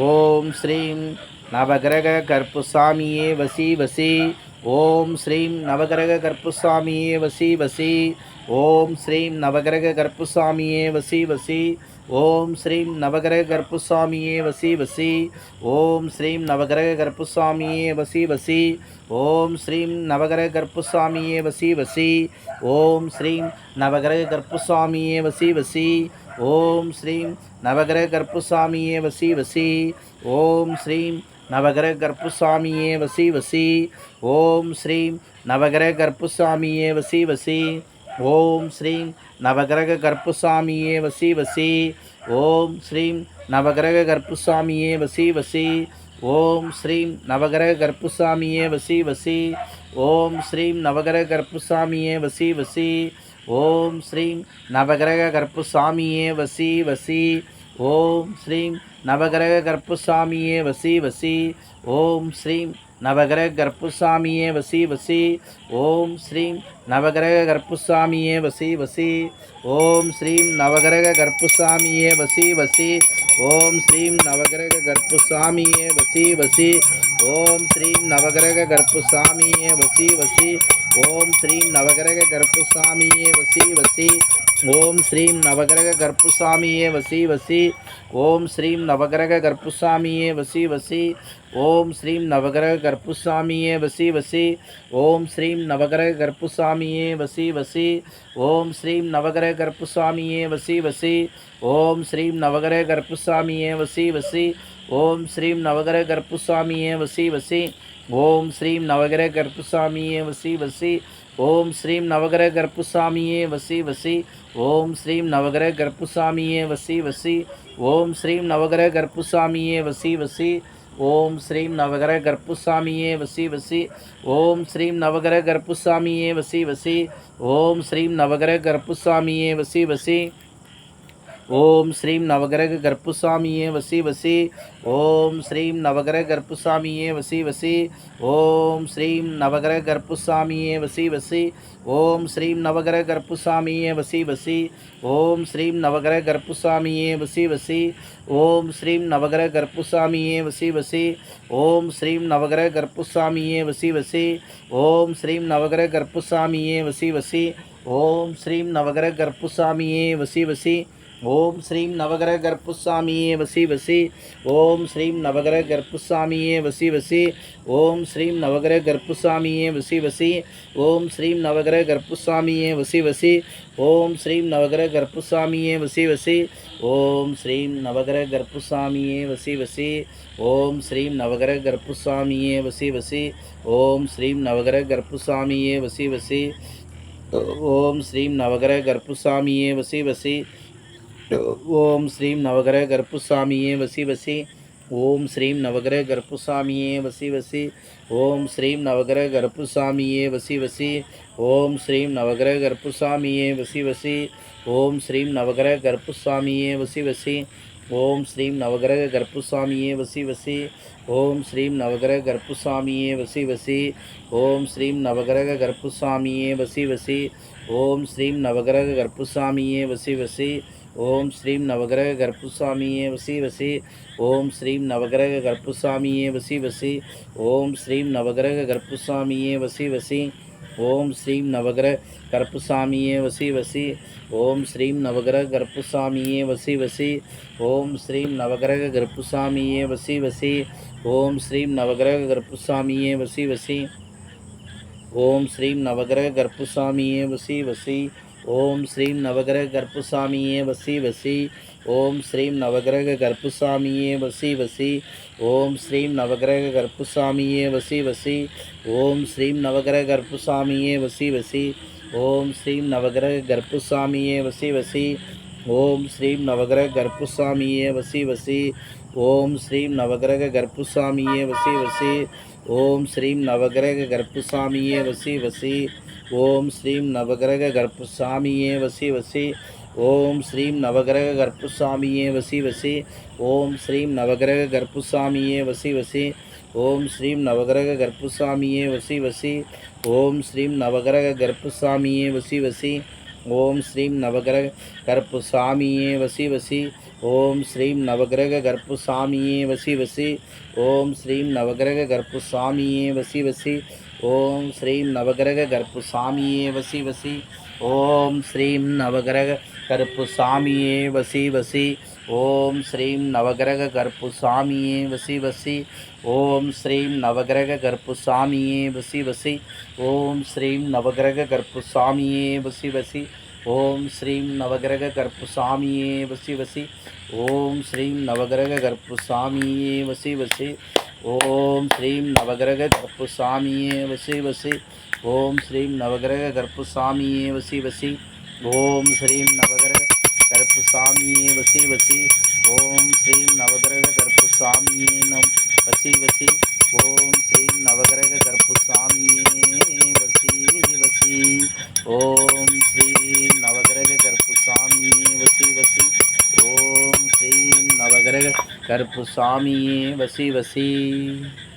ஓம் ஸ்ரீம் நவகிரக கற்புசாமியே வசி வசி. ஓம் ஸ்ரீம் நவகிரக கற்புசாமியே வசி வசி. ஓம் ஸ்ரீம் நவகிரக கற்புசாமியே வசி வசி. ஓம் ஸ்ரீம் நவகிரக கற்புசாமியே வசி வசி. ஓம் ஸ்ரீம் நவகிரக கற்புசாமியே வசி வசி. ஓம் ஸ்ரீம் நவகிரக கற்புசாமியே வசி வசி. ஓம் ஸ்ரீம் நவகிரக கற்புசாமியே வசி வசி. ஓம் ஸ்ரீம் நவகிரக கற்புசாமியே வசி வசி. ஓம் ஸ்ரீம் நவகிரக கற்புசாமியே வசி வசி. ஓம் ஸ்ரீம் நவகிரக கற்புசாமியே வசி வசி. ஓம் ஸ்ரீம் நவகிரக கற்புசாமியே வசி வசி. ஓம் ஸ்ரீம் நவகிரக கற்புசாமியே வசி வசி. ஓம் ஸ்ரீம் நவகிரக கற்புசாமியே வசி வசி. ஓம் ஸ்ரீம் நவகிரக கற்புசாமியே வசி வசி. ஓம் ஸ்ரீம் நவகிரக கற்புசாமியே வசி வசி. ஓம் ஸ்ரீம் நவகிரக கற்புசாமியே வசி வசி. ஓம் ஸ்ரீம் நவகிரக கற்புசாமியே வசி வசி. ஓம் ஸ்ரீம் நவகிரக கற்புசாமியே வசி வசி. ஓம் ஸ்ரீம் நவகிரக கற்புசாமியே வசி வசி. ஓம் ஸ்ரீம் நவகிரக கற்புசாமியே வசி வசி. ஓம் ஸ்ரீம் நவகிரக கற்புசாமியே வசி வசி. ஓம் ஸ்ரீம் நவகிரக கர்ப்புசாமியே வசி வசி. ஓம் ஸ்ரீம் நவகிரக கர்ப்புசாமியே வசி வசி. ஓம் ஸ்ரீம் நவகிரக கர்ப்புசாமியே வசி வசி. ஓம் ஸ்ரீம் நவகிரக கர்ப்புசாமியே வசி வசி. ஓம் ஸ்ரீம் நவகிரக கர்ப்புசாமியே வசி வசி. ஓம் ஸ்ரீம் நவகிரக கர்ப்புசாமியே வசி வசி. ஓம் ஸ்ரீம் நவகிரக கர்ப்புசாமியே வசி வசி. ஓம் ஸ்ரீம் நவகிரக கர்ப்புசாமியே வசி வசி. ஓம் ஸ்ரீம் நவகிர கர்ப்புசாமியே வசி வசி. ஓம் ஸ்ரீம் நவகிர கர்ப்புசாமியே வசி வசி. ஓம் ஸ்ரீம் நவகிர கர்ப்புசாமியே வசி வசி. ஓம் ஸ்ரீம் நவகிர கர்ப்புசாமியே வசி வசி. ஓம் ஸ்ரீம் நவகிரக கர்ப்புசாமியே வசி வசி. ஓம் ஸ்ரீம் நவகிரக கர்ப்புசாமியே வசி வசி. ஓம் ஸ்ரீம் நவகிரக கர்ப்புசாமியே வசி வசி. ஓம் ஸ்ரீம் நவகிரக கர்ப்புசாமியே வசி வசி. ஓம் ஸ்ரீம் நவகிரக கர்ப்புசாமியே வசி வசி. ஓம் ஸ்ரீம் நவகிரக கர்ப்புசாமியே வசி வசி. ஓம் ஸ்ரீம் நவகிரக கர்ப்புசாமியே வசி வசி. ஓம் ஸ்ரீம் நவகிரக கர்ப்புசாமியே வசி வசி. ஓம் ஸ்ரீம் நவகிரக கர்ப்புசாமியே வசி வசி. ஓம் ஸ்ரீம் நவகிரக கர்ப்புசாமியே வசி வசி. ஓம் ஸ்ரீம் நவகிரக கர்ப்புசாமியே வசி வசி. ஓம் ஸ்ரீம் நவகிரக கர்ப்புசாமியே வசி வசி. ஓம் ஸ்ரீம் நவகிரக கர்ப்புசாமியே வசி வசி. ஓம் ஸ்ரீம் நவகிரக கர்ப்புசாமியே வசி வசி. ஓம் ஸ்ரீம் நவகிரக கர்ப்புசாமியே வசி வசி. ஓம் ஸ்ரீம் நவகிரக கர்ப்புசாமியே வசி வசி. ஓம் ஸ்ரீம் நவகிரக கர்ப்புசாமியே வசி வசி. ஓம் ஸ்ரீம் நவகிரக கர்ப்புசாமியே வசி வசி. ஓம் ஸ்ரீம் நவகிரக கர்ப்புசாமியே வசி வசி. ஓம் ஸ்ரீம் நவகிரக கர்ப்புசாமியே வசி வசி. ஓம் ஸ்ரீம் நவகிரக கர்ப்புசாமியே வசி வசி. ஓம் ஸ்ரீம் நவகர கர்ப்புசாமியே வசி வசி. ஓம் ஸ்ரீம் நவகர கர்ப்புசாமியே வசி வசி. ஓம் ஸ்ரீம் நவகர கர்ப்புசாமியே வசி வசி. ஓம் ஸ்ரீம் நவகர கர்ப்புசாமியே வசி வசி. ஓம் ஸ்ரீம் நவகர கர்ப்புசாமியே வசி வசி. ஓம் ஸ்ரீம் நவகிரக கர்ப்புசாமியே வசி வசி. ஓம் ஸ்ரீம் நவகிரக கர்ப்புசாமியே வசி வசி. ஓம் ஸ்ரீம் நவகிரக கர்ப்புசாமியே வசி வசி. ஓம் ஸ்ரீம் நவகிரக கர்ப்புசாமியே வசி வசி. ஓம் ஸ்ரீம் நவகிரக கர்ப்புசாமியே வசி வசி. ஓம் ஸ்ரீம் நவகிரக கர்ப்புசாமியே வசி வசி. ஓம் ஸ்ரீம் நவகிரக கர்ப்புசாமியே வசி வசி. ஓம் ஸ்ரீம் நவகிரக கர்ப்புசாமியே வசி வசி. ஓம் ஸ்ரீம் நவகிரக கர்ப்புசாமியே வசி வசி. ஓம் ஸ்ரீம் நவகிரக கர்ப்புசாமியே வசி வசி. ஓம் ஸ்ரீம் நவகிரக கர்ப்புசாமியே வசி வசி. ஓம் ஸ்ரீம் நவகிரக கர்ப்புசாமியே வசி வசி. ஓம் ஸ்ரீம் நவகிரக கர்ப்புசாமியே வசி வசி. ஓம் ஸ்ரீம் நவகிரக கர்ப்புசாமியே வசி வசி. ஓம் ஸ்ரீம் நவகிரக கர்ப்புசாமியே வசி வசி. ஓம் ஸ்ரீம் நவகிரக கர்ப்புசாமியே வசி வசி. ஓம் ஸ்ரீம் நவகிரக கர்ப்புசாமியே வசி வசி. ஓம் ஸ்ரீம் நவகிரக கர்ப்புசாமியே வசி வசி. ஓம் ஸ்ரீம் நவகிரக கர்ப்புசாமியே வசி வசி. ஓம் ஸ்ரீம் நவகிரக கர்ப்புசாமியே வசி வசி. ஓம் ஸ்ரீம் நவகிரக கர்ப்பசாமியே வசி வசி. ஓம் ஸ்ரீம் நவகிரக கர்ப்பசாமியே வசி வசி. ஓம் ஸ்ரீம் நவகிரக கர்ப்பசாமியே வசி வசி. ஓம் ஸ்ரீம் நவகிரக கர்ப்பசாமியே வசி வசி. ஓம் ஸ்ரீம் நவகிரக கர்ப்பசாமியே வசி வசி. ஓம் ஸ்ரீம் நவகிரக கர்ப்பசாமியே வசி வசி. ஓம் ஸ்ரீம் நவகிரக கர்ப்பசாமியே வசி வசி. ஓம் ஸ்ரீம் நவகிரக கர்ப்பசாமியே வசி வசி. ஓம் ஸ்ரீம் நவகிரக கற்பு சாமியே வசி வசி. ஓம் ஸ்ரீம் நவகிரக கற்பு சாமியே வசி வசி. ஓம் ஸ்ரீம் நவகிரக கற்பு சாமியே வசி வசி. ஓம் ஸ்ரீம் நவகிரக கற்பு சாமியே வசி வசி. ஓம் ஸ்ரீம் நவகிரக கற்பு சாமியே வசி வசி. ஓம் ஸ்ரீம் நவகிரக கற்பு சாமியே வசி வசி. ஓம் ஸ்ரீம் நவகிரக கற்பு சாமியே வசி வசி. ஓம் ஸ்ரீம் நவகிரக கர்ப்புசாமியே வசி வசி. ஓம் ஸ்ரீம் நவகிரக கர்ப்புசாமியே வசி வசி. ஓம் ஸ்ரீம் நவகிரக கருப்புசாமியே வசி வசி. ஓம் ஸ்ரீம் நவகிரக கருப்புசாமியே நம் வசி வசி. ஓம் கருப்பு சாமியே வசி வசி.